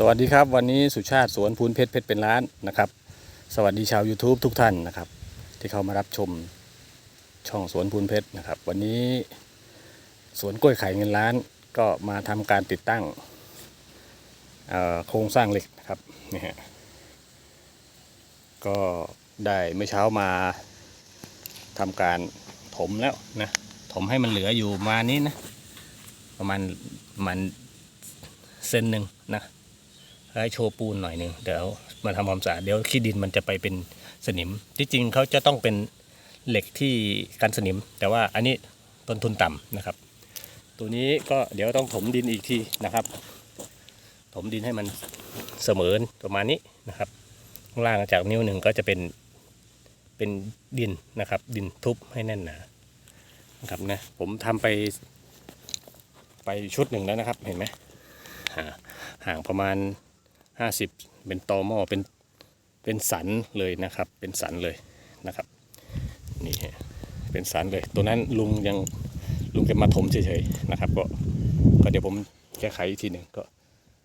สวัสดีครับ วันนี้สุชาติสวนพูนเพชรเพชรเป็นล้านนะครับ สวัสดีชาว YouTube ทุกท่านนะครับ ที่เข้ามารับชมช่องสวนพูนเพชรนะครับ วันนี้สวนกล้วยไข่เงินล้านก็มาทำการติดตั้งโครงสร้างเหล็กนะครับนี่ฮะก็ได้เมื่อเช้ามาทำการถมแล้วนะถมให้มันเหลืออยู่ประมาณนี้นะประมาณมาณเซนหนึ่งนะ ให้โชว์ปูนหน่อยหนึ่งเดี๋ยวมาทำความสะอาดเดี๋ยวขี้ดินมันจะไปเป็นสนิม ที่จริงเขาจะต้องเป็นเหล็กที่กันสนิม แต่ว่าอันนี้ต้นทุนต่ำนะครับ ตัวนี้ก็เดี๋ยวต้องถมดินอีกทีนะครับ ถมดินให้มันเสมอประมาณนี้นะครับข้างล่างจากนิ้วหนึ่งก็จะเป็นเป็นดินนะครับ ดินทุบให้แน่นหนานะครับนะผมทำไป ไปชุดหนึ่งแล้วนะครับเห็นไหมห่างประมาณ 50เป็นตอหม้อเป็นเป็นสันเลยนะครับ เป็นสันเลยนะครับนี่เป็นสันเลย ตัวนั้นลุงยังลุงแกมาถมเฉยๆนะครับ ก็ก็เดี๋ยวผมแก้ไขอีกทีหนึ่งก็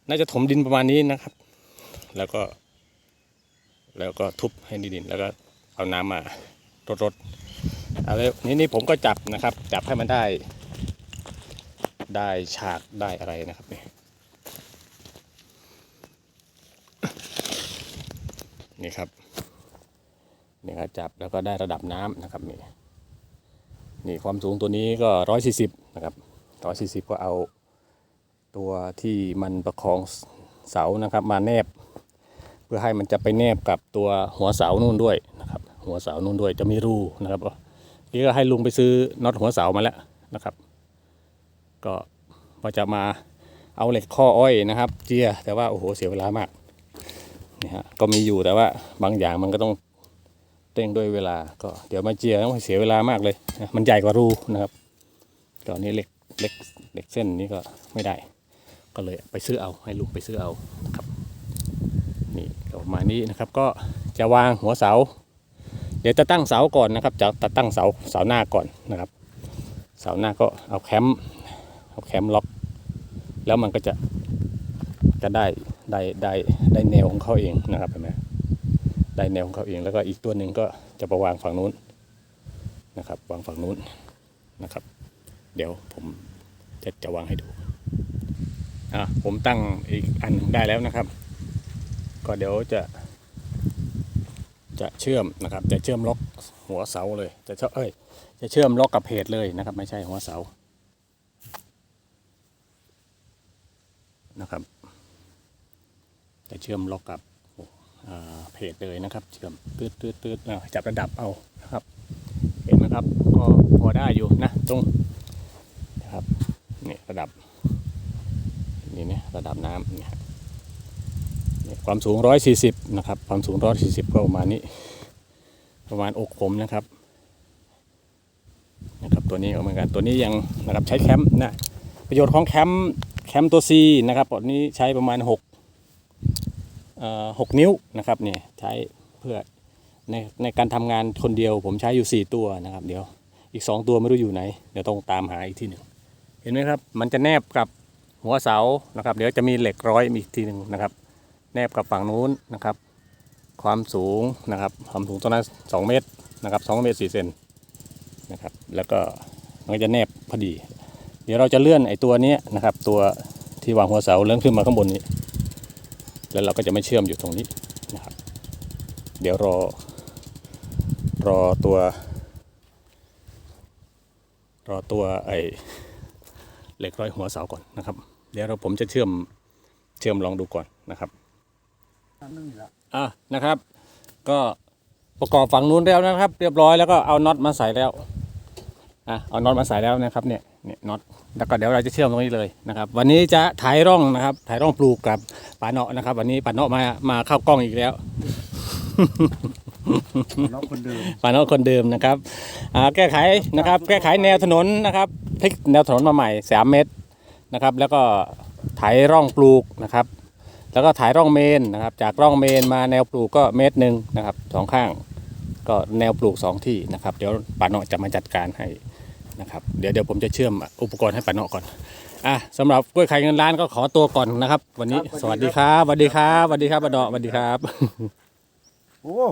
น่าจะถมดินประมาณนี้นะครับ แล้วก็ แล้วก็ทุบให้ดินแล้วก็เอาน้ำมารดรดๆเอาแล้วนี่นี่ผมก็จับนะครับ จับให้มันได้ ได้ฉากได้อะไรนะครับนี่ นี่ครับนี่ครับจับแล้วก็ได้ระดับน้ำนะครับนี่นี่ความสูงตัวนี้ก็ร้อยสี่สิบนะครับร้อยสี่สิบก็เอาตัวที่มันประคองเสานะครับมาแนบ เพื่อให้มันจะไปแนบกับตัวหัวเสานู่นด้วยนะครับ หัวเสานู่นด้วยจะมีรูนะครับนี่ก็ให้ลุงไปซื้อน็อตหัวเสามาแล้วนะครับ ก็พอจะมาเอาเหล็กข้ออ้อยนะครับ เจียแต่ว่าโอ้โหเสียเวลามาก นี่ฮะก็มีอยู่แต่ว่าบางอย่างมันก็ต้องเร่งด้วยเวลา ก็เดี๋ยวมาเจียต้องเสียเวลามากเลยนะมันใหญ่กว่ารูนะครับตอนนี้เล็กเล็กเล็กเส้นนี้ก็ไม่ได้ ก็เลยไปซื้อเอาให้ลุงไปซื้อเอานะครับนี่ประมาณนี้นะครับ ก็จะวางหัวเสา เดี๋ยวจะตั้งเสาก่อนนะครับจะจะตั้งเสาเสาหน้าก่อนนะครับ เสาหน้าก็เอาแคมป์เอาแคมป์ล็อก แล้วมันก็จะจะได้ ได้ได้ได้แนวของเขาเองนะครับเห็นไหมได้แนวของเขาเองแล้วก็อีกตัวหนึ่งก็จะไปวางฝั่งนู้นนะครับ วางฝั่งนู้นนะครับ เดี๋ยวผมจะจะวางให้ดูอะผมตั้งอีกอันได้แล้วนะครับ ก็เดี๋ยวจะ จะเชื่อมนะครับ จะเชื่อมล็อกหัวเสาเลย จะเชื่อเอ้ยจะเชื่อมล็อกกับเพจเลยนะครับ ไม่ใช่หัวเสานะครับ จะเชื่อมล็อกกับเพจเลยนะครับ เชื่อมตืดตืดตืดอ่าจับระดับเอานะครับ เห็นไหมครับก็พอได้อยู่นะตรงนะครับนี่ระดับนี่นี่ยระดับน้ำเนี่ยความสูง 140 นะครับ ความสูง 140 ก็ประมาณนี้ ประมาณอกผมนะครับ นะครับตัวนี้เหมือนกัน ตัวนี้ยังนะครับใช้แคมป์นะ ประโยชน์ของแคมป์แคมป์ตัว C นะครับตัวนี้ใช้ประมาณ6เอ่อ หกนิ้วนะครับเนี่ยใช้เพื่อในในการทำงานคนเดียวผมใช้อยู่ 4 ตัวนะครับ เดี๋ยวอีก 2 ตัวไม่รู้อยู่ไหน เดี๋ยวต้องตามหาอีกทีหนึ่งเห็นไหมครับ มันจะแนบกับหัวเสานะครับ เดี๋ยวจะมีเหล็กร้อยอีกทีหนึ่งนะครับ แนบกับฝั่งนู้นนะครับ ความสูงนะครับความสูงตรงนั้น2เมตรนะครับ2เมตร4เซนนะครับ แล้วก็มันจะแนบพอดี เดี๋ยวเราจะเลื่อนไอ้ตัวนี้นะครับ ตัวที่วางหัวเสาเลื่อนขึ้นมาข้างบนนี้ แล้วเราก็จะไม่เชื่อมอยู่ตรงนี้นะครับ เดี๋ยวรอ รอตัว รอตัวไอ้เหล็กร้อยหัวเสาก่อนนะครับ เดี๋ยวเราผมจะเชื่อมเชื่อมลองดูก่อนนะครับอะนะครับ ก็ประกอบฝั่งนู้นแล้วนะครับ เรียบร้อยแล้วก็เอาน็อตมาใส่แล้วอะเอาน็อตมาใส่แล้วนะครับเนี่ย เนี่ยน็อตแล้วก็เดี๋ยวเราจะเชื่อมตรงนี้เลยนะครับ วันนี้จะถ่ายร่องนะครับถ่ายร่องปลูกกับป่าเนาะนะครับ วันนี้ป่าเนาะมามาเข้ากล้องอีกแล้วน้องคนเดิมป่าเนาะคนเดิมนะครับอ่าแก้ไขนะครับ แก้ไขแนวถนนนะครับพลิกแนวถนนมาใหม่สามเมตรนะครับ แล้วก็ไถร่องปลูกนะครับ แล้วก็ถ่ายร่องเมนนะครับ จากร่องเมนมาแนวปลูกก็เมตรหนึ่งนะครับสองข้าง ก็แนวปลูกสองที่นะครับ เดี๋ยวป่าเนาะจะมาจัดการให้ นะครับเดี๋ยวเดี๋ยวผมจะเชื่อมอุปกรณ์ให้ป่าเนาะก่อนอะสำหรับกล้วยไข่เงินล้านก็ขอตัวก่อนนะครับ วันนี้ครับสวัสดีครับสวัสดีครับสวัสดีครับบดอสวัสดีครับ โอ้